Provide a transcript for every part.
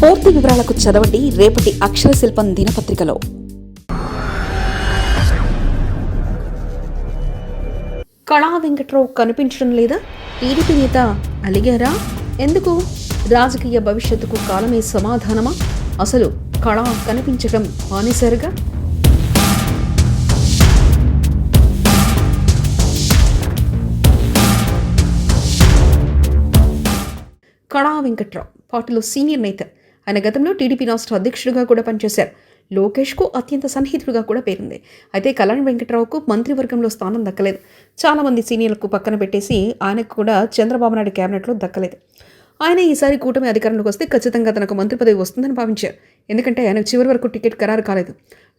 పూర్తి వివరాలకు చదవండి రేపటి అక్షర శిల్పం దినపత్రికలో. కళా వెంకట్రావు కనిపించడం లేదా? టీడీపీ నేత అలిగారా? ఎందుకు? రాజకీయ భవిష్యత్తుకు కాలమే సమాధానమా? అసలు కళ కనిపించడం మానేశారుగా? కళా వెంకట్రావు పార్టీలో సీనియర్ నేత ఆయన గతంలో టీడీపీ రాష్ట్ర అధ్యక్షుడిగా కూడా పనిచేశారు. లోకేష్కు అత్యంత సన్నిహితుడిగా కూడా పేరుంది. అయితే కళ్యాణ్ వెంకట్రావుకు మంత్రివర్గంలో స్థానం దక్కలేదు. చాలామంది సీనియర్లకు పక్కన పెట్టేసి ఆయనకు కూడా చంద్రబాబు నాయుడు క్యాబినెట్లో దక్కలేదు. ఆయన ఈసారి కూటమి అధికారంలోకి వస్తే ఖచ్చితంగా తనకు మంత్రి పదవి వస్తుందని భావించారు. ఎందుకంటే ఆయనకు చివరి వరకు టికెట్ ఖరారు కాలేదు.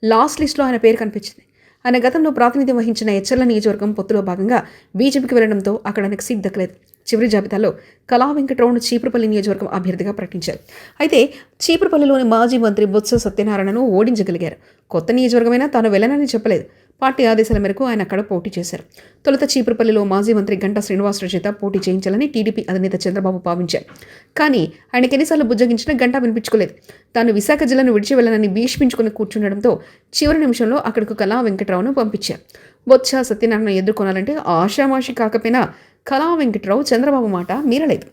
లాస్ట్ లిస్ట్లో ఆయన పేరు కనిపించింది. ఆయన గతంలో ప్రాతినిధ్యం వహించిన హెచ్చర్ల నియోజకవర్గం పొత్తులో భాగంగా బీజేపీకి వెళ్ళడంతో అక్కడ ఆయనకు సీట్ దక్కలేదు. చివరి జాబితాలో కళా వెంకటరావును చీపురుపల్లి నియోజకవర్గం అభ్యర్థిగా ప్రకటించారు. అయితే చీపురుపల్లిలోని మాజీ మంత్రి బొత్స సత్యనారాయణను ఓడించగలిగారు. కొత్త నియోజకవర్గమైనా తాను వెళ్ళనని చెప్పలేదు. పార్టీ ఆదేశాల మేరకు ఆయన అక్కడ పోటీ చేశారు. తొలుత చీపురుపల్లిలో మాజీ మంత్రి గంటా శ్రీనివాసరావు చేత పోటీ చేయించాలని టీడీపీ అధినేత చంద్రబాబు భావించారు. కానీ ఆయనకి ఎన్నిసార్లు బుజ్జగించినా గంటా వినిపించుకోలేదు. తాను విశాఖ జిల్లాను విడిచి వెళ్ళనని భీష్మించుకుని కూర్చుండడంతో చివరి నిమిషంలో అక్కడకు కళా వెంకటరావును పంపించారు. బొత్స సత్యనారాయణ ఎదుర్కొనాలంటే ఆషామాషి కాకపోయినా కళా వెంకటరావు చంద్రబాబు మాట మీరలేదు.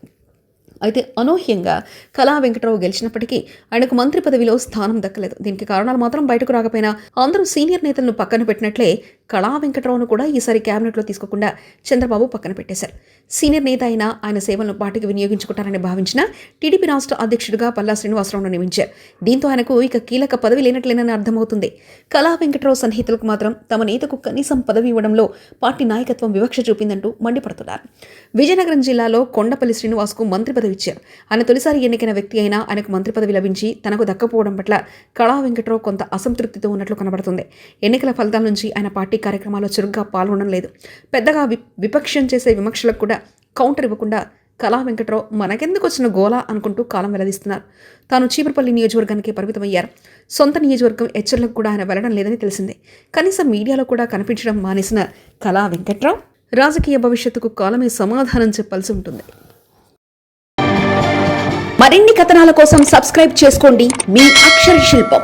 అయితే అనూహ్యంగా కళా వెంకటరావు గెలిచినప్పటికీ ఆయనకు మంత్రి పదవిలో స్థానం దక్కలేదు. దీనికి కారణాలు మాత్రం బయటకు రాకపోయినా అందరూ సీనియర్ నేతలను పక్కన పెట్టినట్లే కళా వెంకటరావును కూడా ఈసారి క్యాబినెట్లో తీసుకోకుండా చంద్రబాబు పక్కన పెట్టేశారు. సీనియర్ నేత అయినా ఆయన సేవలను పార్టీకి వినియోగించుకుంటారని భావించిన టీడీపీ రాష్ట్ర అధ్యక్షుడిగా పల్లా శ్రీనివాసరావును నియమించారు. దీంతో ఆయనకు ఇక కీలక పదవి లేనట్లేనని అర్థమవుతుంది. కళా వెంకటరావు సన్నిహితులకు మాత్రం తమ నేతకు కనీసం పదవి ఇవ్వడంలో పార్టీ నాయకత్వం వివక్ష చూపిందంటూ మండిపడుతున్నారు. విజయనగరం జిల్లాలో కొండపల్లి శ్రీనివాస్కు మంత్రి పదవి ఇచ్చారు. ఆయన తొలిసారి ఎన్నికైన వ్యక్తి అయినా ఆయనకు మంత్రి పదవి లభించి తనకు దక్కపోవడం పట్ల కళా వెంకటరావు కొంత అసంతృప్తితో ఉన్నట్లు కనబడుతుంది. ఎన్నికల ఫలితాల నుంచి ఆయన పార్టీ పార్టీ కార్యక్రమాల్లో చురుగ్గా పాల్గొనడం లేదు. పెద్దగా వి విపక్షం చేసే విమర్శలకు కూడా కౌంటర్ ఇవ్వకుండా కళా వెంకట్రావు మనకెందుకు వచ్చిన గోలా అనుకుంటూ కాలం వెల్లదిస్తున్నారు తాను చీపురపల్లి నియోజకవర్గానికి పరిమితమయ్యారు. సొంత నియోజకవర్గం హెచ్చర్లకు కూడా ఆయన వెళ్ళడం లేదని తెలిసిందే. కనీసం మీడియాలో కూడా కనిపించడం మానేసిన కళా వెంకట్రావు రాజకీయ భవిష్యత్తుకు కాలమే సమాధానం చెప్పాల్సి ఉంటుంది. మరిన్ని కథనాల కోసం సబ్స్క్రైబ్ చేసుకోండి. మీ అక్షర శిల్పం.